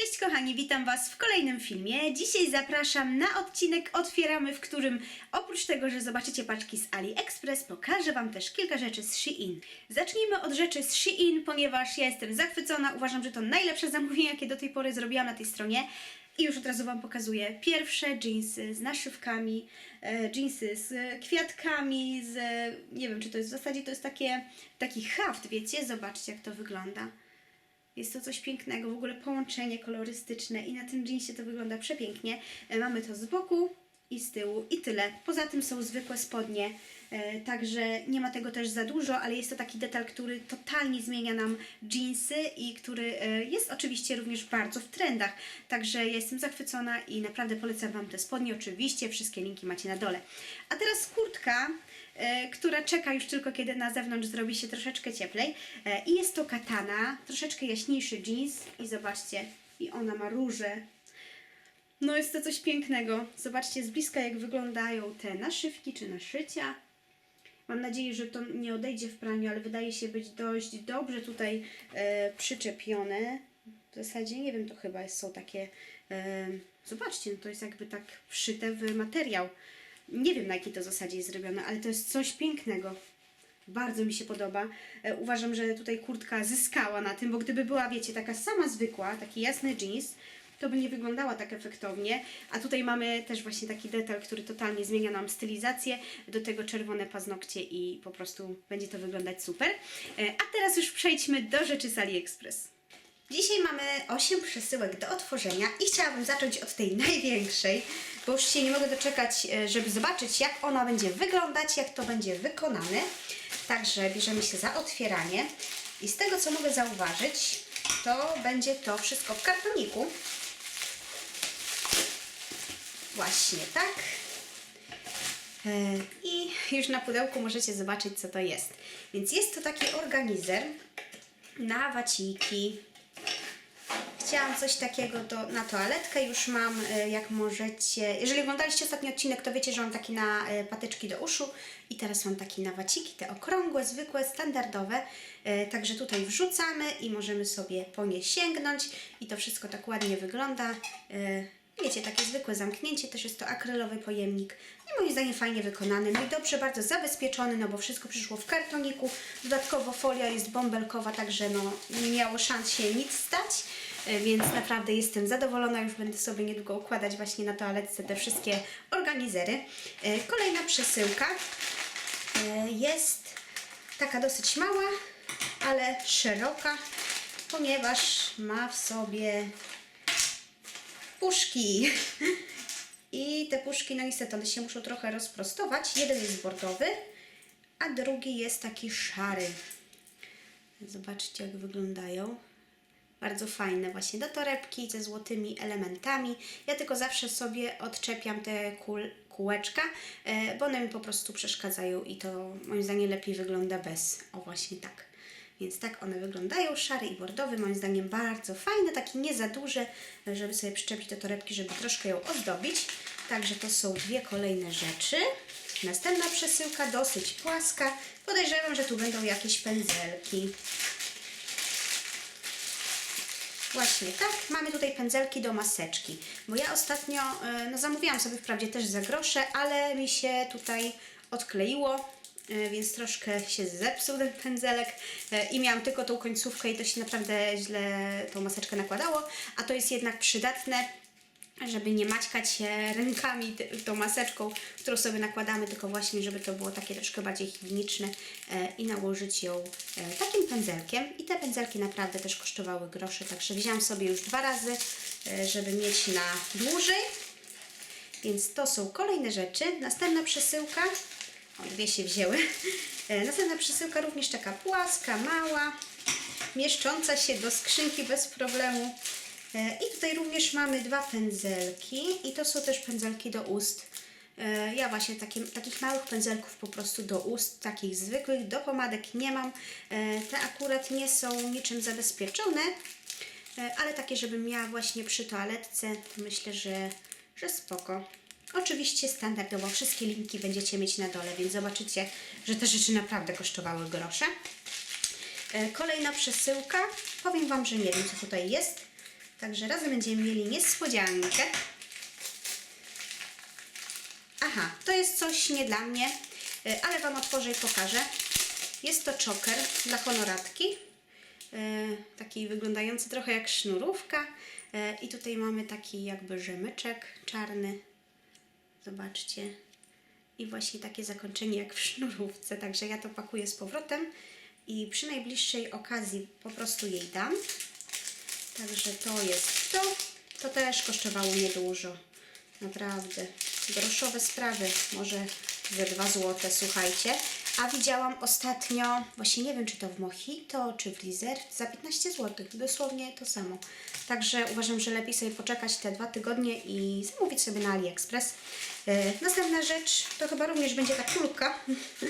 Cześć kochani, witam Was w kolejnym filmie. Dzisiaj zapraszam na odcinek Otwieramy, w którym oprócz tego, że zobaczycie paczki z AliExpress, pokażę Wam też kilka rzeczy z Shein. Zacznijmy od rzeczy z Shein, ponieważ ja jestem zachwycona. Uważam, że to najlepsze zamówienie, jakie do tej pory zrobiłam na tej stronie. I już od razu Wam pokazuję pierwsze jeansy z naszywkami, e, jeansy z kwiatkami, z... nie wiem, czy to jest w zasadzie to jest takie, taki haft, wiecie? Zobaczcie, jak to wygląda. Jest to coś pięknego, w ogóle połączenie kolorystyczne i na tym jeansie to wygląda przepięknie. E, Mamy to z boku i z tyłu i tyle. Poza tym są zwykłe spodnie, e, także nie ma tego też za dużo, ale jest to taki detal, który totalnie zmienia nam jeansy i który e, jest oczywiście również bardzo w trendach. Także ja jestem zachwycona i naprawdę polecam Wam te spodnie. Oczywiście wszystkie linki macie na dole. A teraz kurtka e, która czeka już tylko kiedy na zewnątrz zrobi się troszeczkę cieplej. I jest to katana, troszeczkę jaśniejszy jeans i zobaczcie, i ona ma róże. No jest to coś pięknego. Zobaczcie z bliska jak wyglądają te naszywki czy naszycia. Mam nadzieję, że to nie odejdzie w praniu, ale wydaje się być dość dobrze tutaj e, przyczepione. W zasadzie nie wiem, to chyba są takie. E, zobaczcie, no to jest jakby tak wszyte w materiał. Nie wiem na jakiej to zasadzie jest zrobione, ale to jest coś pięknego. Bardzo mi się podoba. E, uważam, że tutaj kurtka zyskała na tym, bo gdyby była, wiecie, taka sama zwykła, taki jasny jeans, to by nie wyglądała tak efektownie. A tutaj mamy też właśnie taki detal, który totalnie zmienia nam stylizację. Do tego czerwone paznokcie i po prostu będzie to wyglądać super. E, A teraz już przejdźmy do rzeczy z AliExpress. Dzisiaj mamy 8 przesyłek do otworzenia i chciałabym zacząć od tej największej, bo już się nie mogę doczekać, e, żeby zobaczyć jak ona będzie wyglądać, jak to będzie wykonane. Także bierzemy się za otwieranie i z tego co mogę zauważyć, to będzie to wszystko w kartoniku. Właśnie tak. E, I już na pudełku możecie zobaczyć co to jest. Więc jest to taki organizer na waciki, Chciałam coś takiego do, na toaletkę, już mam, e, jak możecie, jeżeli oglądaliście ostatni odcinek, to wiecie, że mam taki na e, patyczki do uszu i teraz mam taki na waciki, te okrągłe, zwykłe, standardowe, także tutaj wrzucamy i możemy sobie po nie sięgnąć i to wszystko tak ładnie wygląda. Wiecie, takie zwykłe zamknięcie, też jest to akrylowy pojemnik. I moim zdaniem fajnie wykonany, no i dobrze bardzo zabezpieczony, no bo wszystko przyszło w kartoniku, dodatkowo folia jest bąbelkowa, także no nie miało szans się nic stać, e, więc naprawdę jestem zadowolona, już będę sobie niedługo układać właśnie na toaletce te wszystkie organizery. E, Kolejna przesyłka e, jest taka dosyć mała, ale szeroka, ponieważ ma w sobie puszki. I te puszki, no niestety, one się muszą trochę rozprostować. Jeden jest bordowy, a drugi jest taki szary. Zobaczcie, jak wyglądają. Bardzo fajne właśnie do torebki ze złotymi elementami. Ja tylko zawsze sobie odczepiam te kul, kółeczka, e, bo one mi po prostu przeszkadzają i to moim zdaniem lepiej wygląda bez. O właśnie tak. Więc tak one wyglądają, szary i bordowy, moim zdaniem bardzo fajne, taki nie za duży, żeby sobie przyczepić do torebki, żeby troszkę ją ozdobić. Także to są dwie kolejne rzeczy. Następna przesyłka, dosyć płaska. Podejrzewam, że tu będą jakieś pędzelki. Właśnie tak, mamy tutaj pędzelki do maseczki, bo ja ostatnio, e, no zamówiłam sobie wprawdzie też za grosze, ale mi się tutaj odkleiło, więc troszkę się zepsuł ten pędzelek e, i miałam tylko tą końcówkę i to się naprawdę źle tą maseczkę nakładało, a to jest jednak przydatne, żeby nie maćkać się rękami tą maseczką, którą sobie nakładamy, tylko właśnie, żeby to było takie troszkę bardziej higieniczne e, i nałożyć ją e, takim pędzelkiem. I te pędzelki naprawdę też kosztowały grosze, także wzięłam sobie już dwa razy, e, żeby mieć na dłużej. Więc to są kolejne rzeczy. Następna przesyłka, dwie się wzięły. E, Następna przesyłka również taka płaska, mała, mieszcząca się do skrzynki bez problemu. E, I tutaj również mamy dwa pędzelki i to są też pędzelki do ust. E, Ja właśnie takie, takich małych pędzelków po prostu do ust, takich zwykłych, do pomadek nie mam. Te akurat nie są niczym zabezpieczone, ale takie, żebym miała właśnie przy toaletce, to myślę, że, że spoko. Oczywiście standardowo wszystkie linki będziecie mieć na dole, więc zobaczycie, że te rzeczy naprawdę kosztowały grosze. E, Kolejna przesyłka. Powiem Wam, że nie wiem, co tutaj jest. Także razem będziemy mieli niespodziankę. Aha, to jest coś nie dla mnie, y, ale Wam otworzę i pokażę. Jest to choker dla honoratki. y, Taki wyglądający trochę jak sznurówka. I tutaj mamy taki jakby rzemyczek czarny. Zobaczcie. I właśnie takie zakończenie jak w sznurówce. Także ja to pakuję z powrotem i przy najbliższej okazji po prostu jej dam. Także to jest to. To też kosztowało niedużo. Naprawdę. Groszowe sprawy. Może ze 2 złote, słuchajcie. A widziałam ostatnio, właśnie nie wiem czy to w Mojito, czy w Lizer, za 15 zł. Dosłownie to samo. Także uważam, że lepiej sobie poczekać te dwa tygodnie i zamówić sobie na AliExpress. Yy, następna rzecz to chyba również będzie ta kulka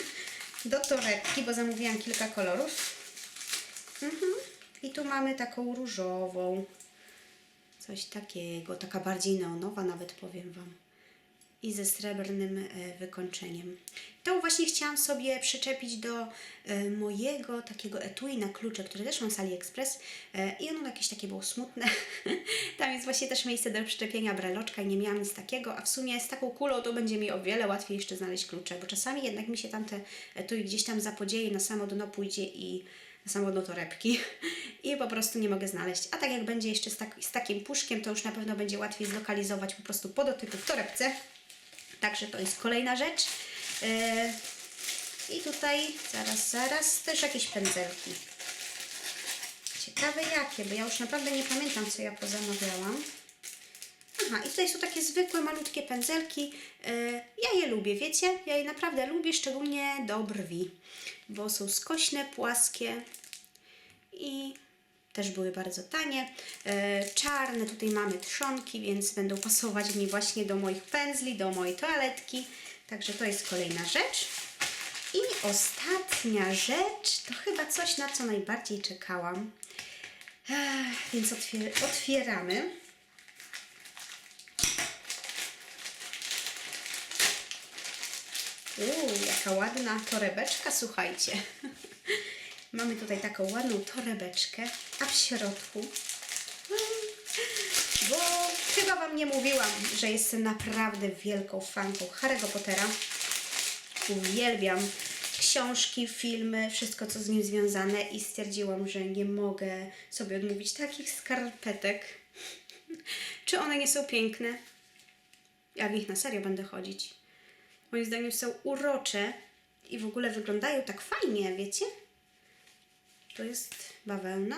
do torebki, bo zamówiłam kilka kolorów. Mhm. I tu mamy taką różową. Coś takiego, taka bardziej neonowa nawet powiem Wam. I ze srebrnym e, wykończeniem. To właśnie chciałam sobie przyczepić do e, mojego takiego etui na klucze, który też mam z AliExpress. E, I ono jakieś takie było smutne. Tam jest właśnie też miejsce do przyczepienia breloczka i nie miałam nic takiego, a w sumie z taką kulą to będzie mi o wiele łatwiej jeszcze znaleźć klucze, bo czasami jednak mi się tam te etui gdzieś tam zapodzieje, na samo dno pójdzie i na samo dno torebki i po prostu nie mogę znaleźć. A tak jak będzie jeszcze z, tak, z takim puszkiem, to już na pewno będzie łatwiej zlokalizować po prostu podotyku w torebce. Także to jest kolejna rzecz. Yy, I tutaj zaraz, zaraz też jakieś pędzelki. Ciekawe jakie, bo ja już naprawdę nie pamiętam co ja pozamawiałam. Aha, i tutaj są takie zwykłe, malutkie pędzelki. Yy, ja je lubię, wiecie? Ja je naprawdę lubię, szczególnie do brwi, bo są skośne, płaskie i też były bardzo tanie. E, czarne, tutaj mamy trzonki, więc będą pasować mi właśnie do moich pędzli, do mojej toaletki. Także to jest kolejna rzecz. I ostatnia rzecz to chyba coś, na co najbardziej czekałam. Ech, więc otwier otwieramy. Uuu, jaka ładna torebeczka, słuchajcie. Mamy tutaj taką ładną torebeczkę, a w środku, bo chyba Wam nie mówiłam, że jestem naprawdę wielką fanką Harry'ego Pottera. Uwielbiam książki, filmy, wszystko co z nim związane i stwierdziłam, że nie mogę sobie odmówić takich skarpetek. Czy one nie są piękne? Ja w nich na serio będę chodzić. Moim zdaniem są urocze i w ogóle wyglądają tak fajnie, wiecie? To jest bawełna?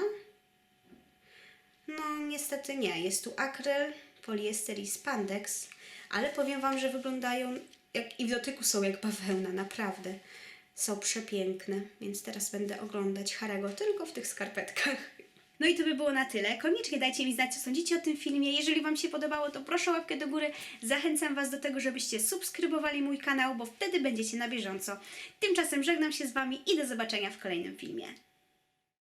No, niestety nie. Jest tu akryl, poliester i spandex, ale powiem Wam, że wyglądają jak i w dotyku są jak bawełna, naprawdę. Są przepiękne, więc teraz będę oglądać Harego tylko w tych skarpetkach. No i to by było na tyle. Koniecznie dajcie mi znać, co sądzicie o tym filmie. Jeżeli Wam się podobało, to proszę łapkę do góry. Zachęcam Was do tego, żebyście subskrybowali mój kanał, bo wtedy będziecie na bieżąco. Tymczasem żegnam się z Wami i do zobaczenia w kolejnym filmie.